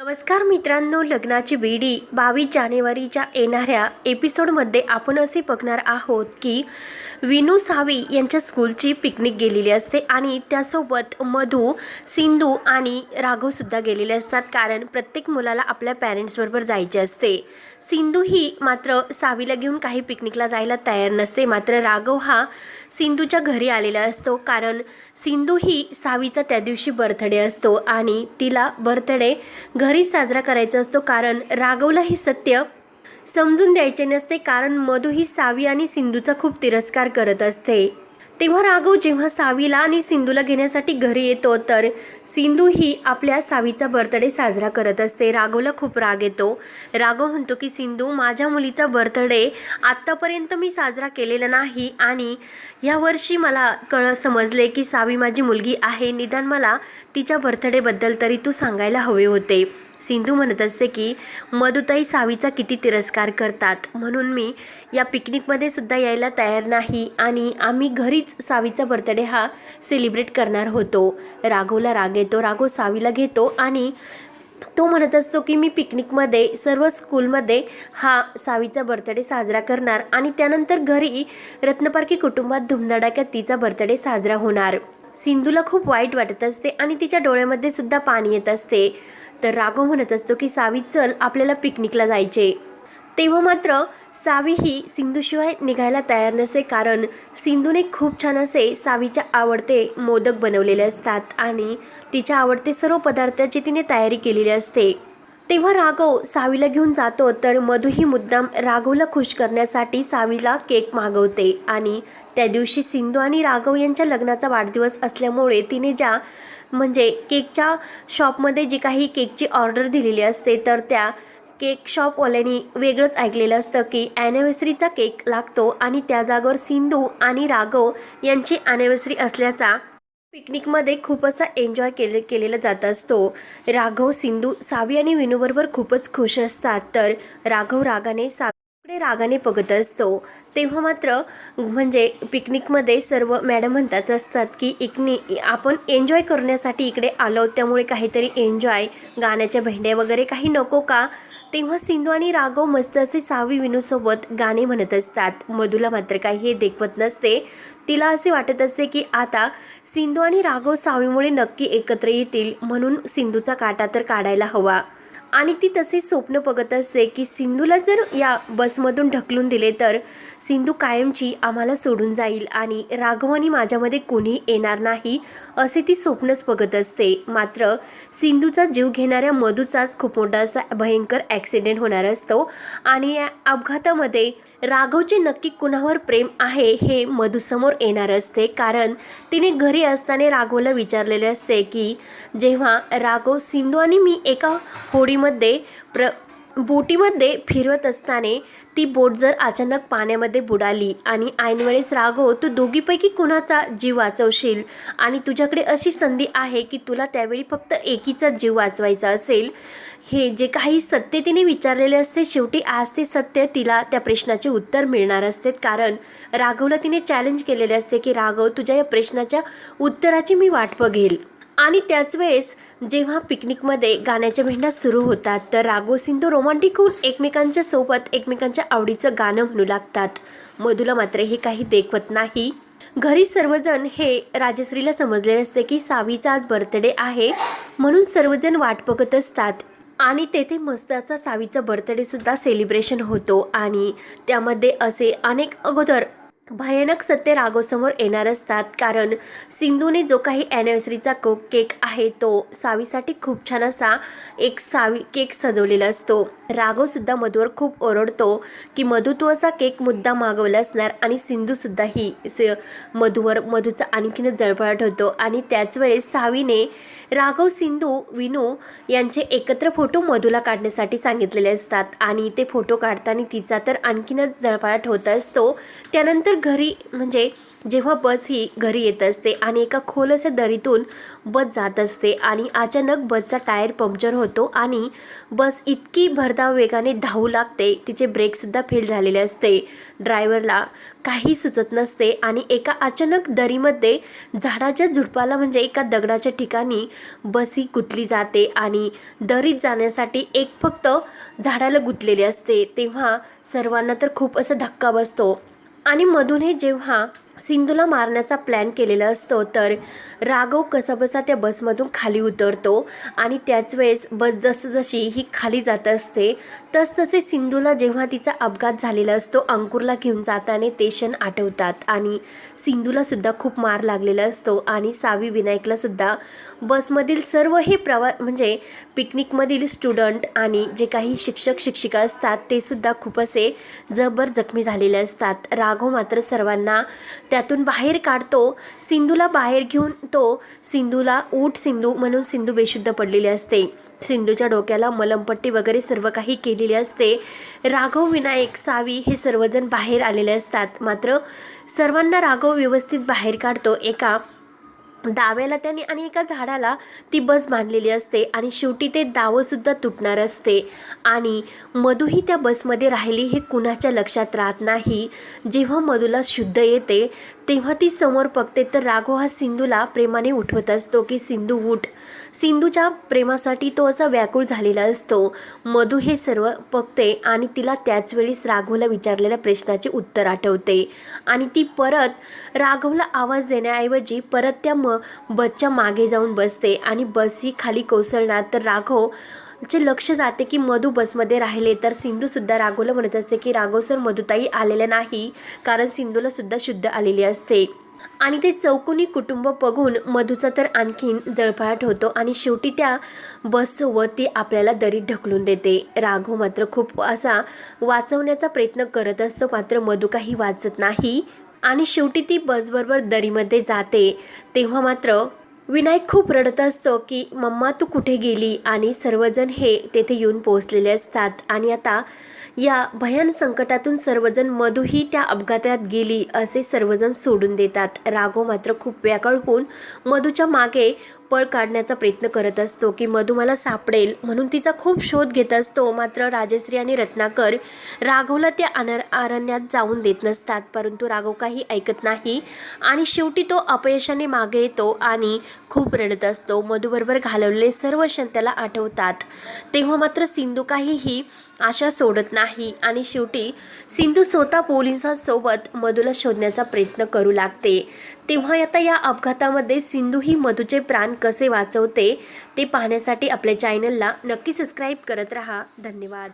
नमस्कार मित्रांनो लग्नाची बेडी बावीस जानेवारीच्या येणाऱ्या एपिसोडमध्ये आपण असे बघणार आहोत की विनू सावी यांच्या स्कूलची पिकनिक गेलेली असते आणि त्यासोबत मधू सिंधू आणि राघवसुद्धा गेलेले असतात कारण प्रत्येक मुलाला आपल्या पॅरेंट्सबरोबर जायचे असते. सिंधू ही मात्र सावीला घेऊन काही पिकनिकला जायला तयार नसते. मात्र राघव हा सिंधूच्या घरी आलेला असतो कारण सिंधू ही सावीचा त्या दिवशी बर्थडे असतो आणि तिला बर्थडे घर साजरा करायचा असतो कारण राघवला हे सत्य समजून द्यायचे नसते कारण मधू ही सावी आणि सिंधूचा खूप तिरस्कार करत असते. तेव्हा राघव जेव्हा सावीला आणि सिंधूला घेण्यासाठी घरी येतो तर सिंधू ही आपल्या सावीचा बर्थडे साजरा करत असते. राघवला खूप राग येतो. राघव म्हणतो की सिंधू माझ्या मुलीचा बर्थडे आत्तापर्यंत मी साजरा केलेला नाही आणि यावर्षी मला कळ समजले की सावी माझी मुलगी आहे. निदान मला तिच्या बर्थडेबद्दल तरी तू सांगायला हवे होते. सिंधू म्हणत असते की मधुताई सावीचा किती तिरस्कार करतात. म्हणून मी या पिकनिकमध्ये सुद्धा यायला तयार नाही आणि आम्ही घरीच सावीचा बर्थडे हा सेलिब्रेट करणार होतो. राघवला राग येतो राघव सावीला घेतो आणि तो म्हणत असतो की मी पिकनिकमध्ये सर्व स्कूलमध्ये हा सावीचा बर्थडे साजरा करणार आणि त्यानंतर घरी रत्नपारखी कुटुंबात धुमधडाक्यात तिचा बर्थडे साजरा होणार. सिंधूला खूप वाईट वाटत असते आणि तिच्या डोळ्यामध्ये सुद्धा पाणी येत असते. तर राघव म्हणत असतो की सावी चल आपल्याला पिकनिकला जायचे. तेव्हा मात्र सावी ही सिंधूशिवाय निघायला तयार नसे कारण सिंधूने खूप छान असे सावीच्या आवडते मोदक बनवलेले असतात आणि तिच्या आवडते सर्व पदार्थाची तिने तयारी केलेली असते. तेव्हा राघव सावीला घेऊन जातो तर मधुही मुद्दाम राघवला खुश करण्यासाठी सावीला केक मागवते. आणि त्या दिवशी सिंधू आणि राघव यांच्या लग्नाचा वाढदिवस असल्यामुळे तिने ज्या म्हणजे केकच्या शॉपमध्ये जी काही केकची ऑर्डर दिलेली असते तर त्या केक शॉपवाल्यांनी वेगळंच ऐकलेलं असतं की ॲनिव्हर्सरीचा केक लागतो आणि त्या जागेवर सिंधू आणि राघव यांची ॲनिव्हर्सरी असल्याचा पिकनिकमध्ये खूप असा एन्जॉय केले केलेला जात असतो. राघव सिंधू सावी आणि विनूबरोबर खूपच खुश असतात. तर राघव रागाने सा सावीकडे रागाने बघत असतो तेव्हा मात्र म्हणजे पिकनिकमध्ये सर्व मॅडम म्हणतात असतात की इकनी आपण एन्जॉय करण्यासाठी इकडे आलो त्यामुळे काहीतरी एन्जॉय गाण्याच्या भेंड्या वगैरे काही नको का? तेव्हा सिंधू आणि राघव मस्त असे सावी विनूसोबत गाणे म्हणत असतात. मधूला मात्र काही हे देखवत नसते. तिला असे वाटत असते की आता सिंधू आणि राघव सावीमुळे नक्की एकत्र येतील म्हणून सिंधूचा काटा तर काढायला हवा. आणि ती तसे स्वप्न बघत असते की सिंधूला जर या बसमधून ढकलून दिले तर सिंधू कायमची आम्हाला सोडून जाईल आणि राघव आणि माझ्यामध्ये कोणी येणार नाही असे ती स्वप्नच बघत असते. मात्र सिंधूचा जीव घेणाऱ्या मधूचाच खूप मोठा असा भयंकर ॲक्सिडेंट होणार असतो आणि या अपघातामध्ये राघवचे नक्की कुणावर प्रेम आहे हे मधुसमोर येणार असते. कारण तिने घरी असताना राघवला विचारलेले असते की जेव्हा राघव सिंधू आणि मी एका होडीमध्ये प्र बोटीमध्ये फिरवत असताना ती बोट जर अचानक पाण्यामध्ये बुडाली आणि ऐनवेळेस राघव तू दोघीपैकी कुणाचा जीव वाचवशील? आणि तुझ्याकडे अशी संधी आहे की तुला त्यावेळी फक्त एकीचा जीव वाचवायचा असेल? हे जे काही सत्य तिने विचारलेले असते शेवटी आज ते सत्य तिला त्या प्रश्नाचे उत्तर मिळणार असते. कारण राघवला तिने चॅलेंज केलेले असते की राघव तुझ्या या प्रश्नाच्या उत्तराची मी वाट बघेल. आणि त्याच वेळेस जेव्हा पिकनिकमध्ये गाण्याच्या भेंड्या सुरू होतात तर रागो सिंधू रोमांटिक होऊन एकमेकांच्या सोबत एकमेकांच्या आवडीचं गाणं म्हणू लागतात. मधूला मात्र हे काही देखवत नाही. घरी सर्वजण हे राजश्रीला समजलेले असते की सावीचा आज बर्थडे आहे म्हणून सर्वजण वाट बघत असतात. आणि तेथे मस्त असा सावीचा बर्थडेसुद्धा सेलिब्रेशन होतो. आणि त्यामध्ये असे अनेक अगोदर भयानक सत्य राघवसमोर येणार असतात. कारण सिंधूने जो काही ॲनिव्हर्सरीचा को केक आहे तो सावीसाठी खूप छान असा एक सावी केक सजवलेला असतो. राघवसुद्धा मधूवर खूप ओरडतो की मधू तू असा केक मुद्दा मागवला असणार. आणि सिंधूसुद्धा ही स मधूवर मधूचा आणखीनच जळफळाट होतो. आणि त्याच वेळेस सावीने राघव सिंधू विनू यांचे एकत्र फोटो मधूला काढण्यासाठी सांगितलेले असतात. आणि ते फोटो काढताना तिचा तर आणखीनच जळफळाट होत असतो. त्यानंतर घरी म्हणजे जेव्हा बस ही घरी येत असते आणि एका खोलच्या दरीतून बस जात असते आणि अचानक बसचा टायर पंक्चर होतो आणि बस इतकी भरधाव वेगाने धावू लागते तिचे ब्रेकसुद्धा फेल झालेले असते. ड्रायव्हरला काही सुचत नसते आणि एका अचानक दरीमध्ये झाडाच्या झुडपाला म्हणजे एका दगडाच्या ठिकाणी बस ही गुतली जाते आणि दरीत जाण्यासाठी एक फक्त झाडाला गुतलेले असते. तेव्हा सर्वांना तर खूप असं धक्का बसतो. आणि मधून हे जेव्हा सिंधूला मारण्याचा प्लॅन केलेला असतो तर राघव कसाबसा त्या बसमधून खाली उतरतो आणि त्याच वेळेस बस जसजशी ही खाली जात असते तसतसे सिंधूला जेव्हा तिचा अपघात झालेला असतो अंकुरला घेऊन जाताना ते क्षण आठवतात आणि सिंधूलासुद्धा खूप मार लागलेला असतो आणि सावी विनायकलासुद्धा बसमधील सर्व हे प्रवा म्हणजे पिकनिकमधील स्टुडंट आणि जे काही शिक्षक शिक्षिका असतात ते सुद्धा खूप असे जबर जखमी झालेले असतात. राघव मात्र सर्वांना त्यातून बाहेर काढतो. सिंधूला बाहेर घेऊन तो सिंधूला ऊट सिंधू म्हणून सिंधू बेशुद्ध पडलेली असते. सिंधूच्या डोक्याला मलमपट्टी वगैरे सर्व काही केलेली असते. राघव विनायक सावी हे सर्वजण बाहेर आलेले असतात. मात्र सर्वांना राघव व्यवस्थित बाहेर काढतो. एका दाव्याला त्यांनी आणि एका झाडाला ती बस बांधलेली असते आणि शेवटी ते दावंसुद्धा तुटणार असते. आणि मधूही त्या बसमध्ये राहिली हे कुणाच्या लक्षात राहत नाही. जेव्हा मधूला शुद्ध येते तेव्हा ती समोर बघते तर राघव हा सिंधूला प्रेमाने उठवत असतो की सिंधू उठ. सिंधूच्या प्रेमासाठी तो असा व्याकुळ झालेला असतो. मधू हे सर्व बघते आणि तिला त्याच वेळीस राघवला विचारलेल्या प्रश्नाचे उत्तर आठवते. आणि ती परत राघवला आवाज देण्याऐवजी परत त्या म बसच्या मागे जाऊन बसते आणि बस ही खाली कोसळणार तर राघव चे लक्ष जाते की मधू बसमध्ये राहिले तर सिंधूसुद्धा राघवला म्हणत असते की राघव सर मधुताई आलेल्या नाही कारण सिंधूला सुद्धा शुद्ध आलेली असते. आणि ते चौकोनी कुटुंब बघून मधूचा तर आणखीन जळफळाट होतो आणि शेवटी त्या बससोबत ती आपल्याला दरीत ढकलून देते. राघव मात्र खूप असा वाचवण्याचा प्रयत्न करत असतो मात्र मधू काही वाचत नाही. आणि शेवटी ती बसबरोबर दरीमध्ये जाते तेव्हा मात्र विनायक खूप रडत असतो की मम्मा तू कुठे गेली? आणि सर्वजण हे तेथे येऊन पोहोचलेले असतात. आणि आता या भयान संकटातून सर्वजण मधूही त्या अपघातात गेली असे सर्वजण सोडून देतात. राघव मात्र खूप व्याकळ होऊन मधूच्या मागे पळ काढण्याचा प्रयत्न करत असतो की मधू मला सापडेल म्हणून तिचा खूप शोध घेत असतो. मात्र राजश्री आणि रत्नाकर राघवला त्या अनर अरण्यात जाऊन देत नसतात. परंतु राघव काही ऐकत नाही आणि शेवटी तो अपयशाने मागे येतो आणि खूप रडत असतो. मधूबरोबर घालवलेले सर्व क्षण त्याला आठवतात. तेव्हा मात्र सिंधू काहीही आशा सोडत नाही आणि शेवटी सिंधू स्वतः पोलिसांसोबत मधूला शोधण्याचा प्रयत्न करू लागते. तेव्हा आता या अपघातामध्ये सिंधू ही मधूचे प्राण कसे वाचवते ते पाहण्यासाठी आपल्या चॅनलला नक्की सबस्क्राईब करत राहा. धन्यवाद.